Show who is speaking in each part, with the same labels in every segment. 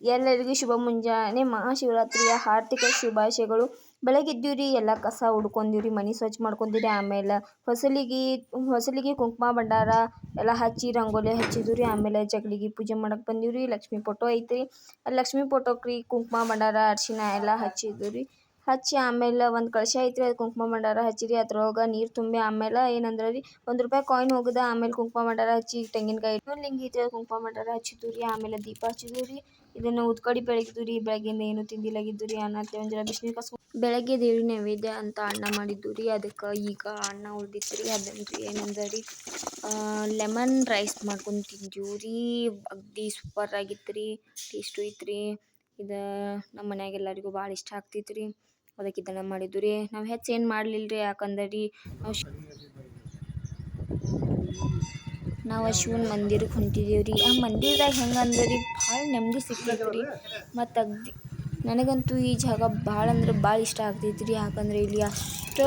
Speaker 1: ಎಲ್ಲರಿಗೂ ಶುಭ ಮುಂಜಾನೆ. ಮಹಾಶಿವರಾತ್ರಿಯ ಆರ್ಥಿಕ ಶುಭಾಶಯಗಳು. ಬೆಳಗ್ಗೆದ್ದೀವ್ರಿ ಎಲ್ಲ ಕಸ ಉಡ್ಕೊಂದಿವ್ರಿ ಮನೆ ಸ್ವಚ್ಛ ಮಾಡ್ಕೊಂಡಿರಿ ಆಮೇಲೆ ಹೊಸಲಿಗೆ ಹೊಸಲಿಗೆ ಕುಂಕುಮ ಭಂಡಾರ ಎಲ್ಲ ಹಚ್ಚಿ, ರಂಗೋಲಿ ಹಚ್ಚಿದ್ರಿ, ಆಮೇಲೆ ಜಗಳಿಗೆ ಪೂಜೆ ಮಾಡಕ್ಕೆ ಬಂದೀವಿ ರೀ ಲಕ್ಷ್ಮೀ ಫೋಟೋ ಐತ್ರಿ. ಲಕ್ಷ್ಮೀ ಫೋಟೋಕ್ರಿ ಕುಂಕುಮ ಭಂಡಾರ, ಅರಿಶಿನ ಎಲ್ಲ ಹಚ್ಚಿದ್ರಿ. ಹಚ್ಚಿ ಆಮೇಲೆ ಒಂದು ಕಳಶ ಐತ್ರಿ, ಅದು ಕುಂಕುಮ ಮಾಡ್ಯಾರ ಹಚ್ಚಿರಿ ಅದ್ರೊಳಗೆ ನೀರು ತುಂಬಿ ಆಮೇಲೆ ಏನಂದ್ರೆ ರೀ, ಒಂದು ರೂಪಾಯಿ ಕಾಯಿನ್ ಹೋಗದ, ಆಮೇಲೆ ಕುಂಕುಮ ಮಾಡ್ಯಾರ ಹಚ್ಚಿ ತೆಂಗಿನಕಾಯಿ ಲಿಂಗಿ ಐತ್ರಿ ಅದು ಕುಂಕುಮ ಮಾಡ್ಯಾರ ಹಚ್ಚಿದ್ದು ರೀ, ಆಮೇಲೆ ದೀಪ ಹಚ್ಚಿದ್ದು ರೀ, ಇದನ್ನು ಉದ್ಕಡಿ ಬೆಳಗಿದ್ದು ರೀ, ಬೆಳಗ್ಗೆಯಿಂದ ಏನು ತಿಂದಿಲ್ಲಾಗಿದ್ದು ರೀ, ಅನ್ನ ಒಂದು ಜರ ಕಸ್ಕೊಂಡು ಬೆಳಗ್ಗೆ ದೇವ್ರಿ ನೈವೇದ್ಯ ಅಂತ ಅನ್ನ ಮಾಡಿದ್ದು ರೀ, ಅದಕ್ಕೆ ಈಗ ಅನ್ನ ಉಳ್ದಿತ್ತು ರೀ ಅದನ್ನು ರೀ ಏನಂದ್ರೆ ಲೆಮನ್ ರೈಸ್ ಮಾಡ್ಕೊಂಡು ತಿಂದೀವಿ ರೀ, ಅಗ್ದಿ ಸೂಪರ್ ಆಗಿತ್ತು ರೀ ಟೇಸ್ಟು ಇತ್ತು ರೀ ಇದು ನಮ್ಮ ಮನ್ಯಾಗ ಎಲ್ಲರಿಗೂ ಭಾಳ ಇಷ್ಟ ಆಗ್ತಿತ್ತು ರೀ. ಅದಕ್ಕೆ ಇದನ್ನು ಮಾಡಿದ್ದು ರೀ ನಾವು ಹೆಚ್ಚು ಏನು ಮಾಡಲಿಲ್ಲ ರೀ ಯಾಕಂದ್ರೆ ರೀ ನಾವು ನಾವು ಶಿವನ ಮಂದಿರಕ್ಕೆ ಹೊಂಟಿದ್ದೀವಿ ರೀ ಆ ಮಂದಿರದಾಗ ಹೆಂಗೆ ಅಂದ್ರೆ ರೀ ಭಾಳ ನೆಮ್ಮದಿ ಸಿಗ್ತೈತೆ ರೀ ಮತ್ತು ಅಗ್ದಿ ನನಗಂತೂ ಈ ಜಾಗ ಭಾಳ ಅಂದ್ರೆ ಭಾಳ ಇಷ್ಟ ಆಗ್ತೈತೆ ರೀ. ಯಾಕಂದ್ರೆ ಇಲ್ಲಿ ಅಷ್ಟು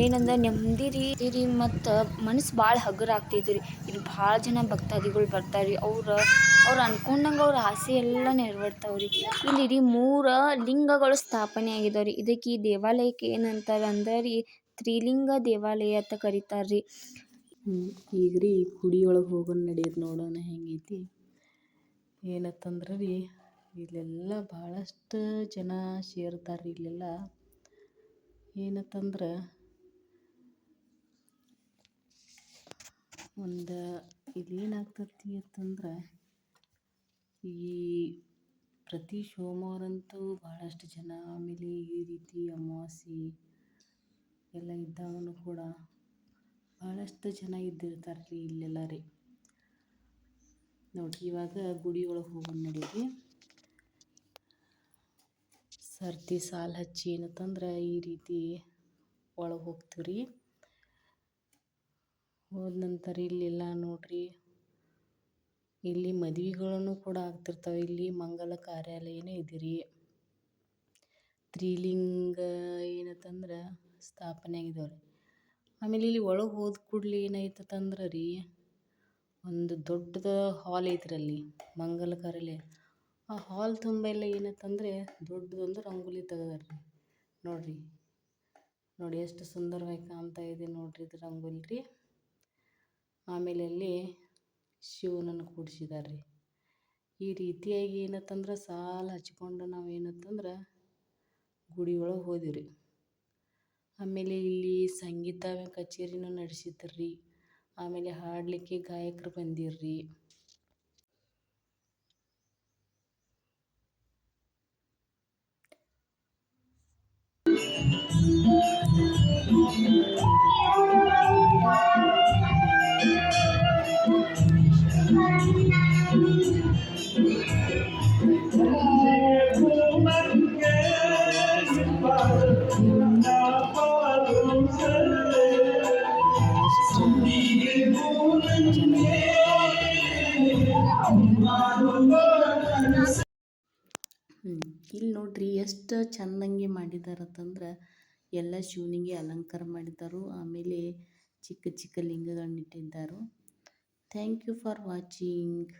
Speaker 1: ಏನಂದ್ರೆ ನೆಮ್ಮದಿ ರೀ ರೀ ಮತ್ತು ಮನಸ್ಸು ಭಾಳ ಹಗುರ ಆಗ್ತೈತೆ ರೀ. ಇಲ್ಲಿ ಭಾಳ ಜನ ಭಕ್ತಾದಿಗಳು ಬರ್ತಾರೆ ರೀ. ಅವ್ರು ಅವ್ರು ಅನ್ಕೊಂಡಂಗೆ ಅವ್ರ ಆಸೆ ಎಲ್ಲ ನೆರವೇರ್ತಾವೆ ರೀ. ಇಲ್ಲಿ ರೀ ಮೂರು ಲಿಂಗಗಳು ಸ್ಥಾಪನೆ ಆಗಿದಾವೆ ರೀ. ಇದಕ್ಕೆ ಈ ದೇವಾಲಯಕ್ಕೆ ಏನಂತಾರೆ ಅಂದ್ರೆ ರೀ, ತ್ರಿಲಿಂಗ ದೇವಾಲಯ ಅಂತ ಕರೀತಾರೆ ರೀ.
Speaker 2: ಈಗ ರೀ ಗುಡಿ ಒಳಗೆ ಹೋಗೋಣ ನಡೆಯೋದು ನೋಡೋಣ ಹೆಂಗೈತಿ. ಏನತ್ತಂದ್ರೆ ರೀ ಇಲ್ಲೆಲ್ಲ ಭಾಳಷ್ಟು ಜನ ಸೇರ್ತಾರೆ ಇಲ್ಲೆಲ್ಲ. ಏನಂತಂದ್ರೆ, ಒಂದು ಇಲ್ಲೇನಾಗ್ತತಿ ಅಂತಂದ್ರೆ, ಈ ಪ್ರತಿ ಸೋಮವಾರಂತೂ ಭಾಳಷ್ಟು ಜನ ಆಮೇಲೆ ಈ ರೀತಿ ಅಮಾವಾಸ್ಯೆ ಎಲ್ಲ ಇದ್ದಾವನು ಕೂಡ ಭಾಳಷ್ಟು ಜನ ಇದ್ದಿರ್ತಾರೆ ರೀ ಇಲ್ಲೆಲ್ಲ ರೀ. ನೋಡಿರಿ ಇವಾಗ ಗುಡಿ ಒಳಗೆ ಹೋಗೋಣ ನಡೀರಿ. ಸರ್ತಿ ಸಾಲು ಹಚ್ಚಿ ಏನಂತಂದ್ರೆ ಈ ರೀತಿ ಒಳಗೆ ಹೋಗ್ತೀವಿ ರೀ ಹೋದ ನಂತರ ಇಲ್ಲೆಲ್ಲ ನೋಡಿರಿ, ಇಲ್ಲಿ ಮದ್ವೆಗಳನ್ನು ಕೂಡ ಆಗ್ತಿರ್ತಾವೆ, ಇಲ್ಲಿ ಮಂಗಲ ಕಾರ್ಯಾಲಯನೇ ಇದೆ ತ್ರೀಲಿಂಗ ಏನತ್ತಂದ್ರೆ ಸ್ಥಾಪನೆ ಆಗಿದಾವೆ ರೀ ಆಮೇಲೆ ಇಲ್ಲಿ ಒಳಗೆ ಹೋದ ಕೂಡಲೇ ಏನಾಯ್ತದಂದ್ರೆ ರೀ ಒಂದು ದೊಡ್ಡದ ಹಾಲ್ ಐತ್ರಿ ಅಲ್ಲಿ, ಮಂಗಲ ಕಾರ್ಯಾಲಯ. ಆ ಹಾಲ್ ತುಂಬ ಎಲ್ಲ ಏನತ್ತಂದರೆ ದೊಡ್ಡದೊಂದು ರಂಗೋಲಿ ತೆಗೆದಾರ. ರೀ ನೋಡಿರಿ. ನೋಡಿ ಎಷ್ಟು ಸುಂದರವಾಗಿ ಕಾಣ್ತಾ ಇದೆ ನೋಡಿರಿ ಇದು ರಂಗೋಲಿ ರೀ. ಆಮೇಲೆ ಅಲ್ಲಿ ಶಿವನನ್ನು ಕೂಡಿಸಿದ್ದಾರೆ ರೀ ಈ ರೀತಿಯಾಗಿ ಏನತ್ತಂದ್ರೆ ಸಾಲ ಹಚ್ಕೊಂಡು ನಾವು ಏನತ್ತಂದ್ರೆ ಗುಡಿ ಒಳಗೆ ಹೋದಿವಿ ರೀ ಆಮೇಲೆ ಇಲ್ಲಿ ಸಂಗೀತ ಕಚೇರಿನೂ ನಡೆಸಿದ್ರಿ. ಆಮೇಲೆ ಹಾಡಲಿಕ್ಕೆ ಗಾಯಕರು ಬಂದಿರ್ರಿ. ಇಲ್ಲಿ ನೋಡ್ರಿ ಎಷ್ಟು ಚಂದಂಗೆ ಮಾಡಿದಾರಂತಂದ್ರೆ. ಎಲ್ಲ ಶಿವನಿಗೆ ಅಲಂಕಾರ ಮಾಡಿದ್ದಾರು ಆಮೇಲೆ ಚಿಕ್ಕ ಚಿಕ್ಕ ಲಿಂಗಗಳನ್ನ ಇಟ್ಟಿದ್ದಾರೆ ಥ್ಯಾಂಕ್ ಯು ಫಾರ್ ವಾಚಿಂಗ್